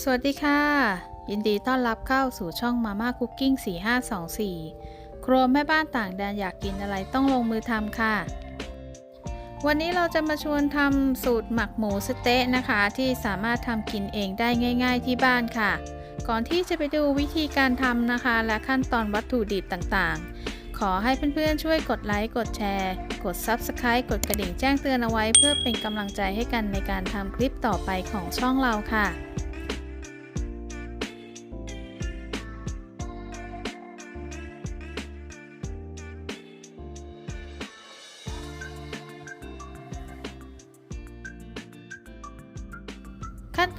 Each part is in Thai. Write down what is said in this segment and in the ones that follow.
สวัสดีค่ะ ยินดีต้อนรับเข้าสู่ช่องมาม่าคุกกิ้ง 4524 ครัวแม่บ้านต่างแดนอยากกินอะไรต้องลงมือทำค่ะ วันนี้เราจะมาชวนทำสูตรหมักหมูสเต๊ะนะคะ ที่สามารถทำกินเองได้ง่าย ๆ ที่บ้านค่ะ ก่อนที่จะไปดูวิธีการทำนะคะ และขั้นตอนวัตถุดิบต่างๆ ขอให้เพื่อนๆช่วยกดไลค์กดแชร์ กด Subscribe กดกระดิ่งแจ้งเตือนเอาไว้ เพื่อเป็นกำลังใจให้กันในการทำคลิปต่อไปของช่องเราค่ะ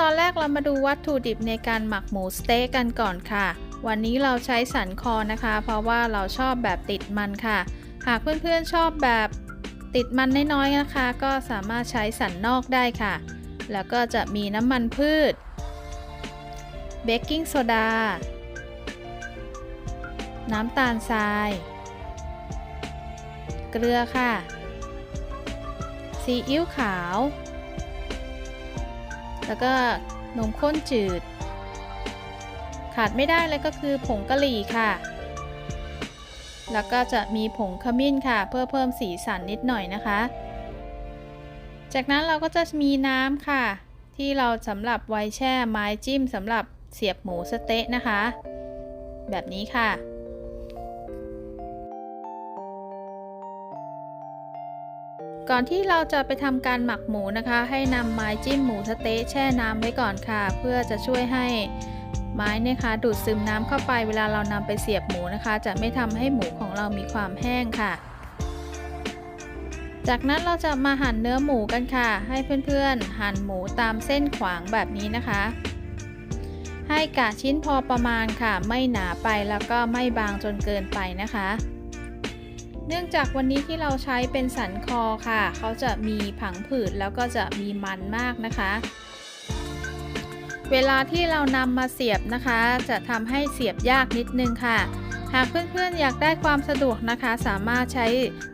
ตอนแรกเรามาดูวัตถุดิบในการหมักหมูสเต๊กกันก่อนค่ะ วันนี้เราใช้สันคอนะคะ เพราะว่าเราชอบแบบติดมันค่ะ หากเพื่อนๆชอบแบบติดมันน้อยๆนะคะ ก็สามารถใช้สันนอกได้ค่ะ แล้วก็จะมีน้ำมันพืช เบกกิ้งโซดา น้ำตาลทราย เกลือค่ะ ซีอิ๊วขาว แล้วก็นมข้นจืด ขาดไม่ได้เลยก็คือผงกะหรี่ค่ะ แล้วก็จะมีผงขมิ้นค่ะ เพื่อเพิ่มสีสันนิดหน่อยนะคะ จากนั้นเราก็จะมีน้ำค่ะ ที่เราสำหรับไว้แช่ไม้จิ้มสำหรับเสียบหมูสเต๊ะนะคะ แบบนี้ค่ะ ก่อนที่เราจะไปทำการหมักหมูนะคะ ให้นำไม้จิ้มหมูสะเต๊ะแช่น้ำไว้ก่อนค่ะ เพื่อจะช่วยให้ไม้เนี่ยคะดูดซึมน้ำเข้าไปเวลาเรานำไปเสียบหมูนะคะ จะไม่ทำให้หมูของเรามีความแห้งค่ะ จากนั้นเราจะมาหั่นเนื้อหมูกันค่ะ ให้เพื่อนๆ หั่นหมูตามเส้นขวางแบบนี้นะคะ ให้กะชิ้นพอประมาณค่ะ ไม่หนาไปแล้วก็ไม่บางจนเกินไปนะคะ เนื่องจากวันนี้ที่เราใช้เป็นสันคอค่ะ เขาจะมีผังผืดแล้วก็จะมีมันมากนะคะ เวลาที่เรานำมาเสียบนะคะ จะทำให้เสียบยากนิดนึงค่ะ หากเพื่อนๆอยากได้ความสะดวกนะคะ สามารถใช้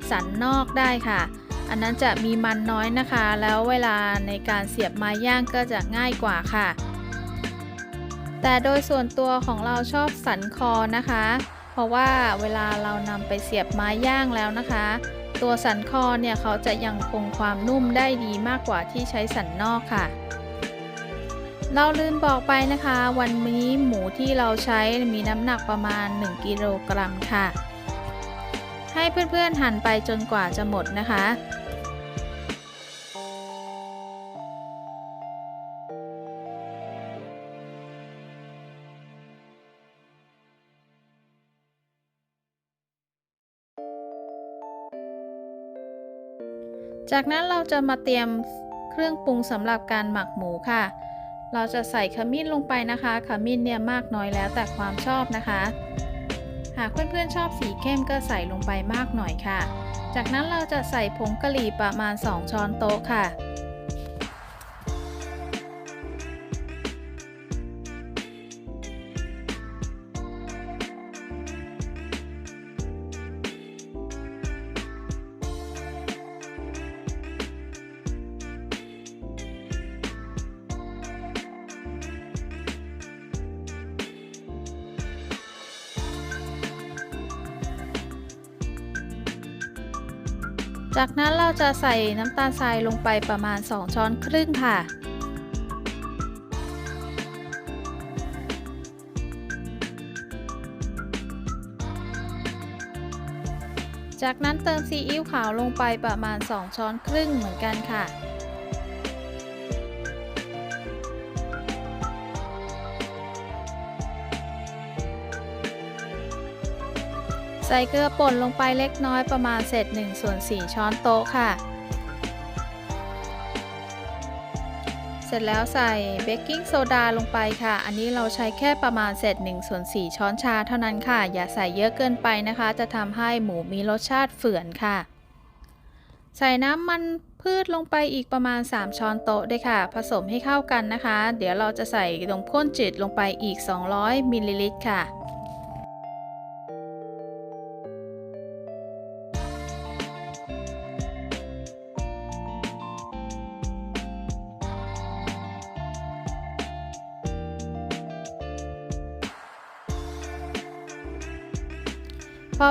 สันนอกได้ค่ะ อันนั้นจะมีมันน้อยนะคะ แล้วเวลาในการเสียบไม้ย่างก็จะง่ายกว่าค่ะ แต่โดยส่วนตัวของเราชอบสันคอนะคะ ราะว่าเวลาเรานำไปเสียบไม้ย่างแล้วนะคะ ตัวสันคอเนี่ยเขาจะยังคงความนุ่มได้ดีมากกว่าที่ใช้สันนอกค่ะ เราลืมบอกไปนะคะ วันนี้หมูที่เราใช้มีน้ำหนักประมาณ 1กิโลกรัมค่ะ ให้เพื่อนๆหั่นไปจนกว่าจะหมดนะคะ จากนั้นเราจะมาเตรียมเครื่องปรุงสำหรับการหมักหมูค่ะ เราจะใส่ขมิ้นลงไปนะคะ ขมิ้นเนี่ยมากน้อยแล้วแต่ความชอบนะคะ หากเพื่อนๆชอบสีเข้มก็ใส่ลงไปมากหน่อยค่ะ จากนั้นเราจะใส่ผงกะหรี่ประมาณ 2 ช้อนโต๊ะค่ะ จากนั้นเราจะใส่น้ำตาลทรายลงไปประมาณ 2 ช้อนครึ่งค่ะ จากนั้นเติมซีอิ๊วขาวลงไปประมาณ 2 ช้อนครึ่งเหมือนกันค่ะ ใส่เกลือป่นลงไปเล็กน้อยประมาณเศษ1ส่วน4ช้อนโต๊ะค่ะ เสร็จแล้วใส่เบกกิ้งโซดาลงไปค่ะ อันนี้เราใช้แค่ประมาณเศษ1ส่วน4ช้อนชาเท่านั้นค่ะ อย่าใส่เยอะเกินไปนะคะ จะทำให้หมูมีรสชาติเฝื่อนค่ะ ใส่น้ำมันพืชลงไปอีกประมาณ 3 ช้อนโต๊ะด้วยค่ะ ผสมให้เข้ากันนะคะ เดี๋ยวเราจะใส่นมข้นจืดลงไปอีก 200มิลลิลิตรค่ะ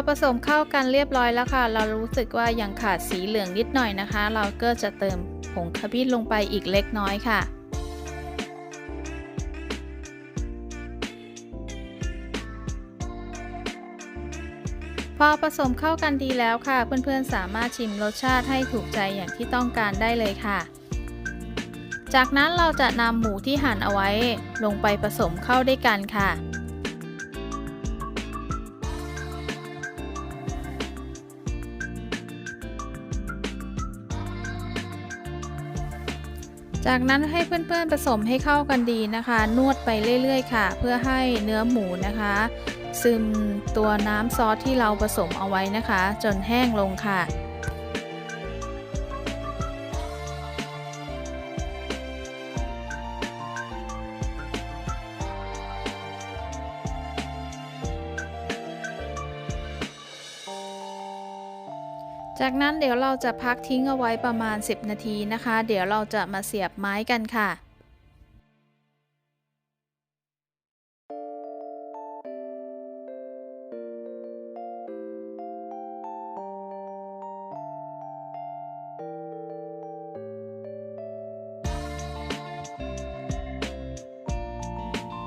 ผสมเข้ากันเรียบร้อยแล้วค่ะ เรารู้สึกว่ายังขาดสีเหลืองนิดหน่อยนะคะ เราก็จะเติมผงขมิ้นลงไปอีกเล็กน้อยค่ะพอผสมเข้ากันดีแล้วค่ะ เพื่อนๆสามารถชิมรสชาติให้ถูกใจอย่างที่ต้องการได้เลยค่ะ จากนั้นเราจะนำหมูที่หั่นเอาไว้ ลงไปผสมเข้าด้วยกันค่ะ จากนั้นให้เพื่อนๆผสมให้เข้ากันดีนะคะ นวดไปเรื่อยๆค่ะ เพื่อให้เนื้อหมูนะคะ ซึมตัวน้ำซอสที่เราผสมเอาไว้นะคะ จนแห้งลงค่ะ จากนั้นเดี๋ยวเราจะพักทิ้งเอาไว้ประมาณ 10 นาทีนะคะ เดี๋ยวเราจะมาเสียบไม้กันค่ะ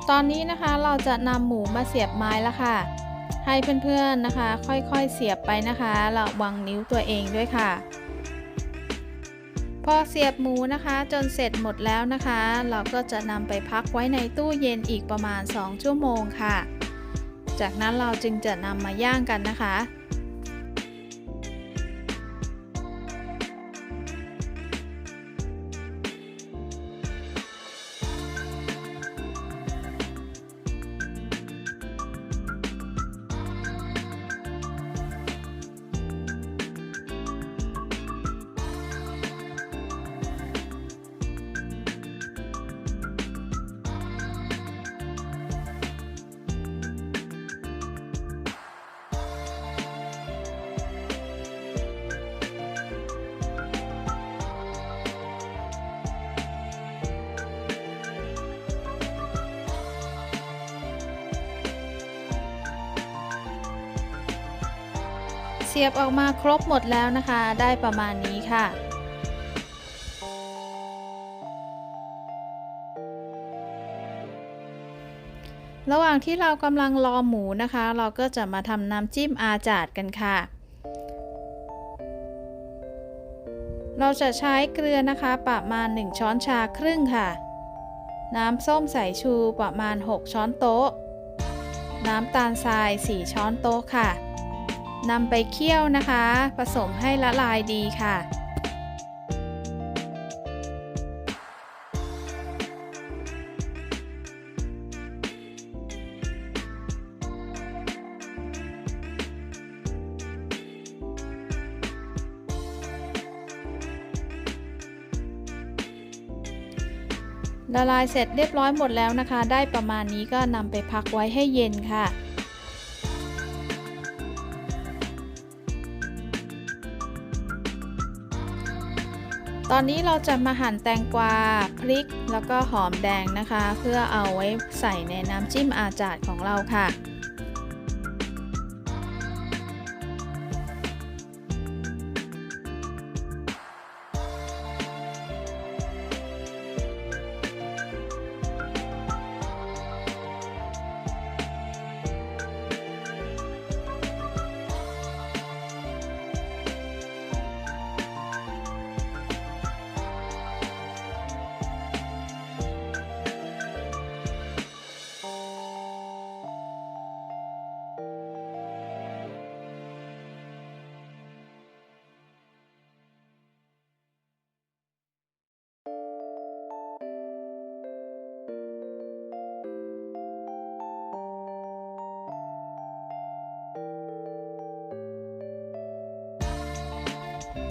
ตอนนี้นะคะเราจะนำหมูมาเสียบไม้แล้วค่ะ ให้เพื่อนๆนะคะ ค่อยๆเสียบไปนะคะระวังนิ้วตัวเองด้วยค่ะ พอเสียบหมูนะคะ จนเสร็จหมดแล้วนะคะ เราก็จะนำไปพักไว้ในตู้เย็นอีกประมาณ 2 ชั่วโมงค่ะ จากนั้นเราจึงจะนำมาย่างกันนะคะ เสียบออกมาครบหมดแล้วนะคะ ได้ประมาณนี้ค่ะระหว่างที่เรากำลังรอหมูนะคะ เราก็จะมาทำน้ำจิ้มอาจาดกันค่ะ เราจะใช้เกลือนะคะประมาณ 1 ช้อนชาครึ่งค่ะ น้ำส้มสายชูประมาณ 6 ช้อนโต๊ะ น้ำตาลทราย 4 ช้อนโต๊ะค่ะ นำไปเคี่ยวนะคะ ผสมให้ละลายดีค่ะ ละลายเสร็จเรียบร้อยหมดแล้วนะคะ ได้ประมาณนี้ก็นำไปพักไว้ให้เย็นค่ะ ตอนนี้เราจะมาหั่นแตงกวาพริก แล้วก็หอมแดงนะคะ เพื่อเอาไว้ใส่ในน้ำจิ้มอาจาดของเราค่ะ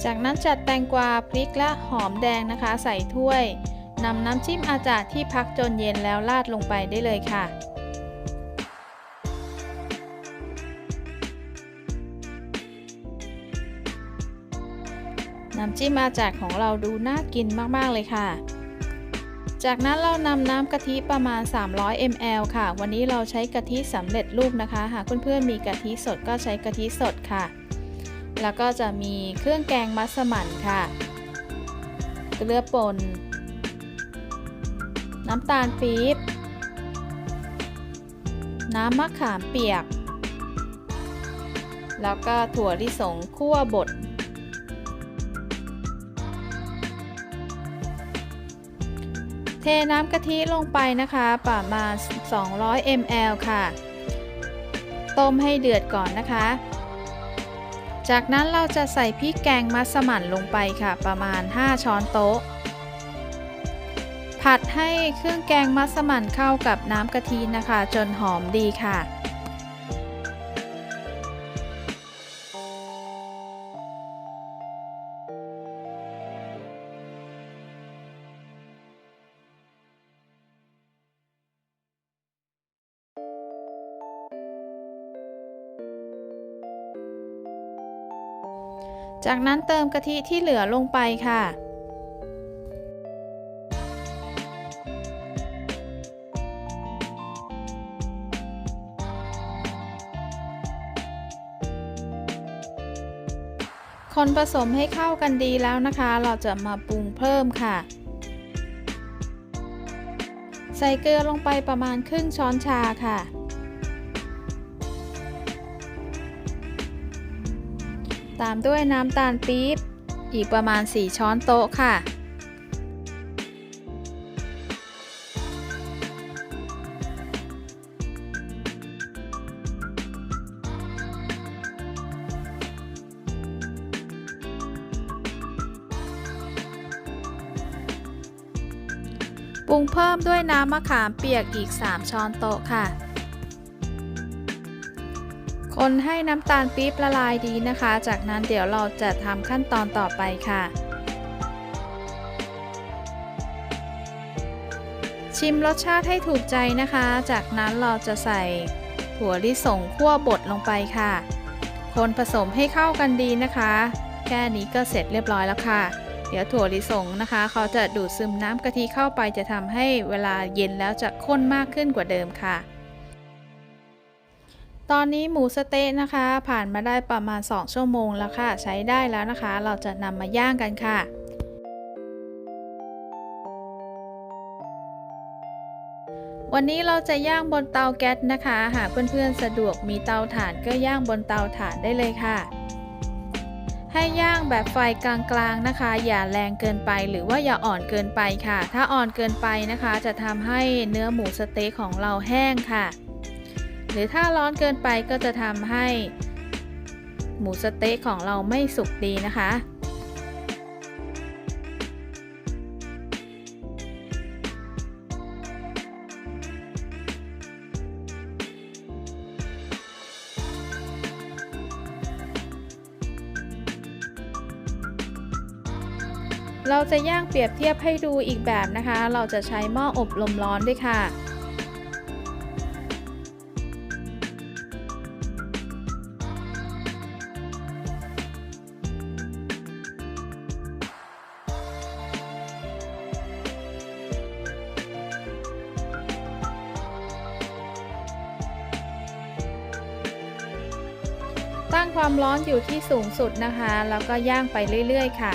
จากนั้นจัดแตงกวาพริกและหอมแดงนะคะ ใส่ถ้วยนำน้ำจิ้มอาจาดที่พักจนเย็นแล้วราดลงไปได้เลยค่ะ น้ำจิ้มอาจาดของเราดูน่ากินมาก ๆ เลยค่ะ จากนั้นเรานำน้ำกะทิประมาณ 300 ml ค่ะ วันนี้เราใช้กะทิสำเร็จรูปนะคะ หากเพื่อนๆมีกะทิสดก็ใช้กะทิสดค่ะ แล้วก็จะมีเครื่องแกงมัสมั่นค่ะ เกลือป่น น้ำตาลปี๊บ น้ำมะขามเปียก แล้วก็ถั่วลิสงคั่วบด เทน้ำกะทิลงไปนะคะประมาณ 200 ml ค่ะ ต้มให้เดือดก่อนนะคะ จากนั้นเราจะใส่พริกแกงมัสมั่นลงไปค่ะ ประมาณ 5 ช้อนโต๊ะ ผัดให้เครื่องแกงมัสมั่นเข้ากับน้ำกะทินะคะ จนหอมดีค่ะ จากนั้นเติมกะทิที่เหลือลงไปค่ะ คนผสมให้เข้ากันดีแล้วนะคะ เราจะมาปรุงเพิ่มค่ะ ใส่เกลือลงไปประมาณครึ่งช้อนชาค่ะ ตามด้วยน้ำตาลปี๊บ อีกประมาณ 4 ช้อนโต๊ะค่ะ ปรุงเพิ่มด้วยน้ำมะขามเปียกอีก 3 ช้อนโต๊ะค่ะ คนให้น้ำตาลปี๊บละลายดีนะคะ จากนั้นเดี๋ยวเราจะทำขั้นตอนต่อไปค่ะ ชิมรสชาติให้ถูกใจนะคะ จากนั้นเราจะใส่ถั่วลิสงคั่วบดลงไปค่ะ คนผสมให้เข้ากันดีนะคะ แค่นี้ก็เสร็จเรียบร้อยแล้วค่ะ เดี๋ยวถั่วลิสงนะคะ เขาจะดูดซึมน้ำกะทิเข้าไปจะทำให้เวลาเย็นแล้วจะข้นมากขึ้นกว่าเดิมค่ะ ตอนนี้หมูสเต๊ะนะคะ ผ่านมาได้ประมาณ 2 ชั่วโมงแล้วค่ะ ใช้ได้แล้วนะคะ เราจะนำมาย่างกันค่ะวันนี้เราจะย่างบนเตาแก๊สนะคะ หากเพื่อนๆสะดวกมีเตาถ่านก็ย่างบนเตาถ่านได้เลยค่ะ ให้ย่างแบบไฟกลางๆนะคะ อย่าแรงเกินไปหรือว่าอย่าอ่อนเกินไปค่ะ ถ้าอ่อนเกินไปนะคะ จะทำให้เนื้อหมูสเต๊ะของเราแห้งค่ะ หรือถ้าร้อนเกินไปก็จะทำให้ หมูสเต๊ะของเราไม่สุกดีนะคะ เราจะย่างเปรียบเทียบให้ดูอีกแบบนะคะ เราจะใช้หม้ออบลมร้อนด้วยค่ะ ตั้งความร้อนอยู่ที่สูงสุดนะคะ แล้วก็ย่างไปเรื่อยๆ ค่ะ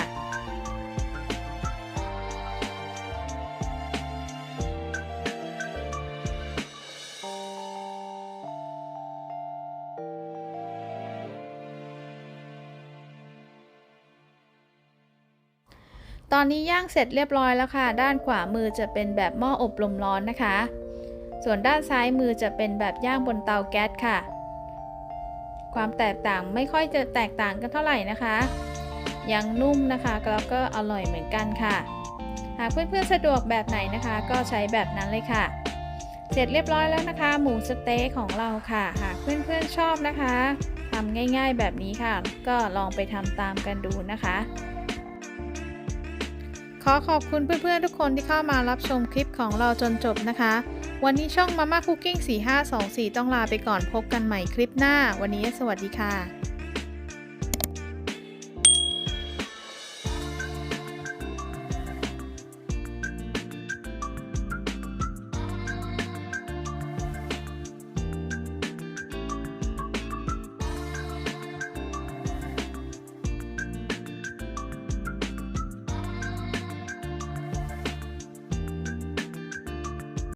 ตอนนี้ย่างเสร็จเรียบร้อยแล้วค่ะ ด้านขวามือจะเป็นแบบหม้ออบลมร้อนนะคะ ส่วนด้านซ้ายมือจะเป็นแบบย่างบนเตาแก๊สค่ะ ความแตกต่างไม่ค่อยจะแตกต่างกันเท่าไหร่นะคะ ยังนุ่มนะคะแล้วก็อร่อยเหมือนกันค่ะ หากเพื่อนๆสะดวกแบบไหนนะคะ ก็ใช้แบบนั้นเลยค่ะ เสร็จเรียบร้อยแล้วนะคะ หมูสเต๊ะของเราค่ะ หากเพื่อนๆชอบนะคะทำง่ายๆแบบนี้ค่ะ ก็ลองไปทำตามกันดูนะคะขอขอบคุณเพื่อนๆทุกคนที่เข้ามารับชมคลิปของเราจนจบนะคะ วันนี้ช่อง Mama Cooking 4524 ต้องลาไปก่อนพบกันใหม่คลิปหน้า วันนี้สวัสดีค่ะ